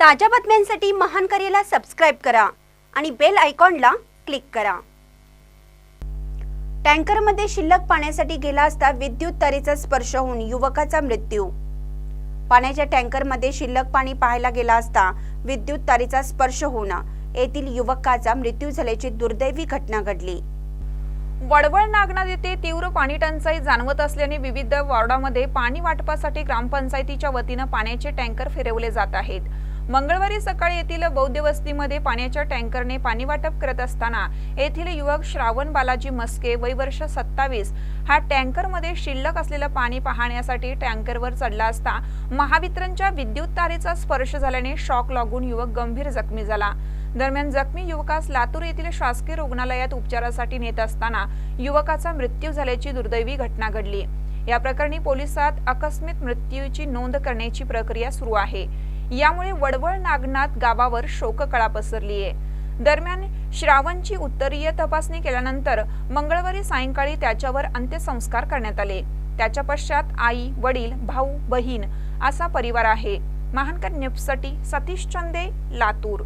ताज्या बातम्यांसाठी महान करेला सबस्क्राईब करा आणि बेल आयकॉनला क्लिक करा. टँकरमध्ये शिल्लक पाण्यासाठी गेला असता विद्युत तारेचा स्पर्श होऊन युवकाचा मृत्यू. पाण्याच्या टँकरमध्ये शिल्लक पाणी पाहायला गेला असता विद्युत तारेचा स्पर्श होऊन येथील युवकाचा मृत्यू झाल्याची दुर्दैवी घटना घडली. वडवळ नागनाथ येथे तीव्र पाणी टंचाई जाणवत असल्याने विविध वॉर्डामध्ये पाणी वाटपासाठी ग्रामपंचायतीच्या वतीनं पाण्याचे टँकर फिरवले जात आहेत. मंगळवारी सकाळी येथील बौद्ध वस्तीमध्ये पाण्याच्या टँकरने पाणी वाटप करत असताना येथील युवक श्रावण बालाजी मस्के वय वर्ष सत्तावीस हा टँकरमध्ये शिल्लक असलेलं पाणी पाहण्यासाठी टँकरवर चढला असता महावितरणच्या विद्युत तारेचा स्पर्श झाल्याने शॉक लागून युवक गंभीर जखमी झाला. दरम्यान जखमी युवकास लातूर येथील शासकीय रुग्णालयात उपचारासाठी नेत असताना युवकाचा मृत्यू झाल्याची दुर्दैवी घटना घडली. या प्रकरणी पोलिसात आकस्मिक मृत्यूची नोंद करण्याची प्रक्रिया सुरू आहे. यामुळे वडवळ नागनाथ गावावर शोककळा पसरली आहे दरम्यान श्रावणची उत्तरीय तपासणी केल्यानंतर मंगळवारी सायंकाळी त्याच्यावर अंत्यसंस्कार करण्यात आले. त्याच्या पश्चात आई वडील भाऊ बहीण असा परिवार आहे. महानकर न्यूजसाठी सतीश चंदे लातूर.